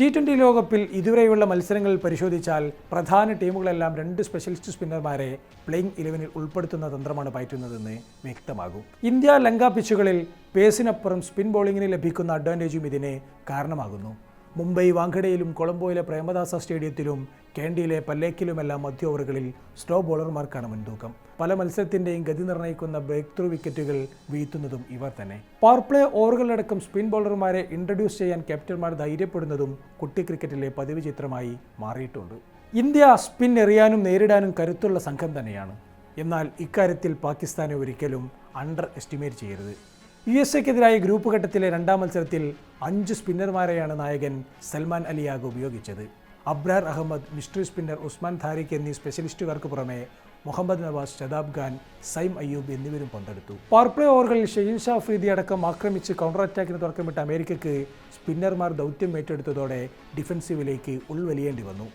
T twenty ലോകകപ്പിൽ ഇതുവരെയുള്ള മത്സരങ്ങൾ പരിശോധിച്ചാൽ പ്രധാന ടീമുകളെല്ലാം രണ്ട് സ്പെഷ്യലിസ്റ്റ് സ്പിന്നർമാരെ പ്ലേയിങ് ഇലവനിൽ ഉൾപ്പെടുത്തുന്ന തന്ത്രമാണ് പയറ്റുന്നതെന്ന് വ്യക്തമാകും. ഇന്ത്യ ലങ്ക പിച്ചുകളിൽ പേസിനപ്പുറം സ്പിൻ ബോളിങ്ങിന് ലഭിക്കുന്ന അഡ്വാന്റേജും ഇതിന് കാരണമാകുന്നു. മുംബൈ വാങ്കഡയിലും കൊളംബോയിലെ പ്രേമദാസ സ്റ്റേഡിയത്തിലും കാൻഡിയിലെ പല്ലേക്കിലുമെല്ലാം മധ്യ ഓവറുകളിൽ സ്ലോ ബോളർമാർക്കാണ് മുൻതൂക്കം. പല മത്സരത്തിന്റെയും ഗതി നിർണയിക്കുന്ന ബ്രേക്ക് ത്രൂ വിക്കറ്റുകൾ വീഴ്ത്തുന്നതും ഇവർ തന്നെ. പവർപ്ലേ ഓവറുകളിലടക്കം സ്പിൻ ബോളർമാരെ ഇൻട്രൊഡ്യൂസ് ചെയ്യാൻ ക്യാപ്റ്റന്മാർ ധൈര്യപ്പെടുന്നതും കുട്ടി ക്രിക്കറ്റിലെ പതിവ് ചിത്രമായി മാറിയിട്ടുണ്ട്. ഇന്ത്യ സ്പിൻ എറിയാനും നേരിടാനും കരുത്തുള്ള സംഘം തന്നെയാണ്. എന്നാൽ ഇക്കാര്യത്തിൽ പാകിസ്ഥാനെ ഒരിക്കലും അണ്ടർ എസ്റ്റിമേറ്റ് ചെയ്യരുത്. യു എസ് എക്കെതിരായ ഗ്രൂപ്പ് ഘട്ടത്തിലെ രണ്ടാം മത്സരത്തിൽ അഞ്ച് സ്പിന്നർമാരെയാണ് നായകൻ സൽമാൻ അലിയാഗ് ഉപയോഗിച്ചത്. അബ്രാർ അഹമ്മദ് മിസ്റ്ററി സ്പിന്നർ ഉസ്മാൻ ധാരിഖ് എന്നീ സ്പെഷ്യലിസ്റ്റുകാർക്ക് പുറമെ മുഹമ്മദ് നവാസ് ഷദാബ് ഖാൻ സൈം അയ്യൂബ് എന്നിവരും പങ്കെടുത്തു. പാർപ്ലേ ഓവറുകളിൽ ഷെയിൻ ഷാ ഫ്രീദി അടക്കം ആക്രമിച്ച് കൗണ്ടർ അറ്റാക്കിന് തുടക്കമിട്ട അമേരിക്കയ്ക്ക് സ്പിന്നർമാർ ദൗത്യം ഏറ്റെടുത്തതോടെ ഡിഫൻസീവിലേക്ക് ഉൾവലിയേണ്ടി വന്നു.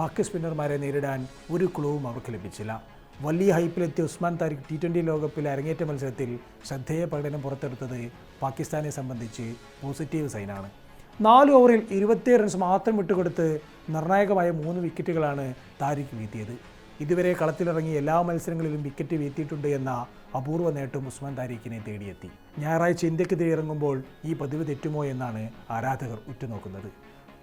പാക് സ്പിന്നർമാരെ നേരിടാൻ ഒരു ക്ലൂവും അവർക്ക് ലഭിച്ചില്ല. വലിയ ഹൈപ്പിലെത്തിയ ഉസ്മാൻ താരിഖ് ടി ട്വന്റി ലോകകപ്പിൽ അരങ്ങേറ്റ മത്സരത്തിൽ ശ്രദ്ധേയ പ്രകടനം പുറത്തെടുത്തത് പാകിസ്ഥാനെ സംബന്ധിച്ച് പോസിറ്റീവ് സൈനാണ് നാല് ഓവറിൽ ഇരുപത്തിയേഴ് റൺസ് മാത്രം വിട്ടുകൊടുത്ത് നിർണായകമായ മൂന്ന് വിക്കറ്റുകളാണ് താരിഖ് വീഴ്ത്തിയത്. ഇതുവരെ കളത്തിലിറങ്ങിയ എല്ലാ മത്സരങ്ങളിലും വിക്കറ്റ് വീഴ്ത്തിയിട്ടുണ്ട് എന്ന അപൂർവ നേട്ടം ഉസ്മാൻ താരിഖിനെ തേടിയെത്തി. ഞായറാഴ്ച ഇന്ത്യക്കെതിരെ ഇറങ്ങുമ്പോൾ ഈ പതിവ് തെറ്റുമോ എന്നാണ് ആരാധകർ ഉറ്റുനോക്കുന്നത്.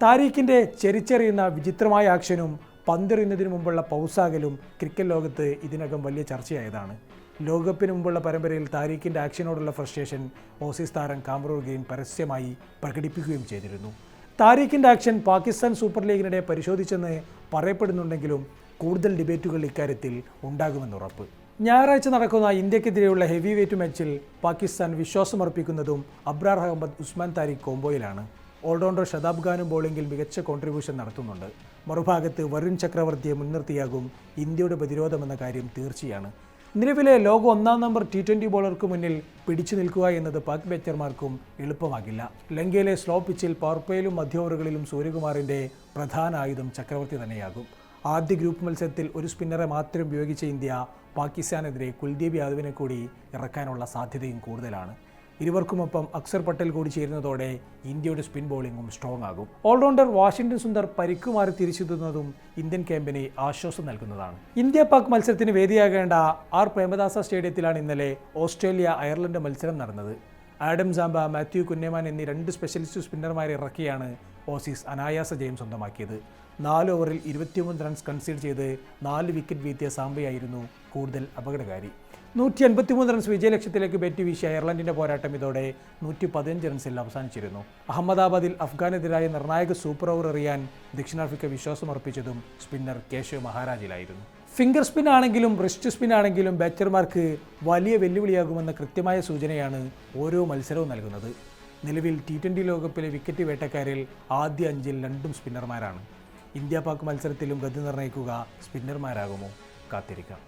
താരിഖിന്റെ ചെരിച്ചെറിയുന്ന വിചിത്രമായ ആക്ഷനും പന്തെറിയുന്നതിന് മുമ്പുള്ള പൗസാകലും ക്രിക്കറ്റ് ലോകത്ത് ഇതിനകം വലിയ ചർച്ചയായതാണ്. ലോകകപ്പിന് മുമ്പുള്ള പരമ്പരയിൽ താരീഖിന്റെ ആക്ഷനോടുള്ള ഫ്രസ്ട്രേഷൻ ഓസീസ് താരം കാമറൂർ ഗെയിൻ പരസ്യമായി പ്രകടിപ്പിക്കുകയും ചെയ്തിരുന്നു. താരീഖിന്റെ ആക്ഷൻ പാകിസ്ഥാൻ സൂപ്പർ ലീഗിനിടെ പരിശോധിച്ചെന്ന് പറയപ്പെടുന്നുണ്ടെങ്കിലും കൂടുതൽ ഡിബേറ്റുകൾ ഇക്കാര്യത്തിൽ ഉണ്ടാകുമെന്നുറപ്പ് ഞായറാഴ്ച നടക്കുന്ന ഇന്ത്യക്കെതിരെയുള്ള ഹെവി വെയ്റ്റ് മാച്ചിൽ പാകിസ്ഥാൻ വിശ്വാസമർപ്പിക്കുന്നതും അബ്രാർ അഹമ്മദ് ഉസ്മാൻ താരിഖ് കോംബോയിലാണ് ഓൾറൗണ്ടർ ഷതാബ് ഖാനും ബോളിംഗിൽ മികച്ച കോൺട്രിബ്യൂഷൻ നടത്തുന്നുണ്ട്. മറുഭാഗത്ത് വരുൺ ചക്രവർത്തിയെ മുൻനിർത്തിയാകും ഇന്ത്യയുടെ പ്രതിരോധമെന്ന കാര്യം തീർച്ചയാണ്. നിലവിലെ ലോക ഒന്നാം നമ്പർ ടി ട്വന്റി ബോളർക്ക് മുന്നിൽ പിടിച്ചു നിൽക്കുക എന്നത് പാക് ബാറ്റർമാർക്കും എളുപ്പമാകില്ല. ലങ്കയിലെ സ്ലോ പിച്ചിൽ പവർപ്ലേയിലും മധ്യ ഓവറുകളിലും സൂര്യകുമാറിന്റെ പ്രധാന ആയുധം ചക്രവർത്തി തന്നെയാകും. ആദ്യ ഗ്രൂപ്പ് മത്സരത്തിൽ ഒരു സ്പിന്നറെ മാത്രം ഉപയോഗിച്ച ഇന്ത്യ പാകിസ്ഥാനെതിരെ കുൽദീപ് യാദവിനെ കൂടി ഇറക്കാനുള്ള സാധ്യതയും കൂടുതലാണ്. ഇരുവർക്കുമൊപ്പം അക്സർ പട്ടേൽ കൂടി ചേരുന്നതോടെ ഇന്ത്യയുടെ സ്പിൻ ബോളിംഗും സ്ട്രോങ് ആകും. ഓൾറൗണ്ടർ വാഷിംഗ്ടൺ സുന്ദർ പരിക്കുമാറി തിരിച്ചെത്തുന്നതും ഇന്ത്യൻ ക്യാമ്പിന് ആശ്വാസം നൽകുന്നതാണ്. ഇന്ത്യ പാക് മത്സരത്തിന് വേദിയാകേണ്ട ആർ പ്രേമദാസ സ്റ്റേഡിയത്തിലാണ് ഇന്നലെ ഓസ്ട്രേലിയ അയർലൻഡ് മത്സരം നടന്നത്. ആഡം സാംബ മാത്യു കുന്നേമാൻ എന്നീ രണ്ട് സ്പെഷ്യലിസ്റ്റ് സ്പിന്നർമാരെ ഇറക്കിയാണ് ഓസീസ് അനായാസ ജയം സ്വന്തമാക്കിയത്. നാല് ഓവറിൽ ഇരുപത്തിമൂന്ന് റൺസ് കൺസീഡ് ചെയ്ത് നാല് വിക്കറ്റ് വീഴ്ത്തിയ സാംബയായിരുന്നു കൂടുതൽ അപകടകാരി. നൂറ്റി അൻപത്തിമൂന്ന് റൺസ് വിജയലക്ഷ്യത്തിലേക്ക് ബാറ്റ് വീശിയ അയർലൻഡിന്റെ പോരാട്ടം ഇതോടെ നൂറ്റി പതിനഞ്ച് റൺസിൽ അവസാനിച്ചിരുന്നു. അഹമ്മദാബാദിൽ അഫ്ഗാനെതിരായ നിർണായക സൂപ്പർ ഓവർ എറിയാൻ ദക്ഷിണാഫ്രിക്ക വിശ്വാസമർപ്പിച്ചതും സ്പിന്നർ കേശവ് മഹാരാജിലായിരുന്നു. ഫിംഗർ സ്പിൻ ആണെങ്കിലും റിസ്റ്റ് സ്പിൻ ആണെങ്കിലും ബാറ്റർമാർക്ക് വലിയ വെല്ലുവിളിയാകുമെന്ന കൃത്യമായ സൂചനയാണ് ഓരോ മത്സരവും നൽകുന്നത്. നിലവിൽ ടി ട്വന്റി ലോകകപ്പിലെ വിക്കറ്റ് വേട്ടക്കാരിൽ ആദ്യ അഞ്ചിൽ രണ്ടും സ്പിന്നർമാരാണ് ഇന്ത്യ പാക് മത്സരത്തിലും ഗതി നിർണയിക്കുക സ്പിന്നർമാരാകുമോ കാത്തിരിക്കാം.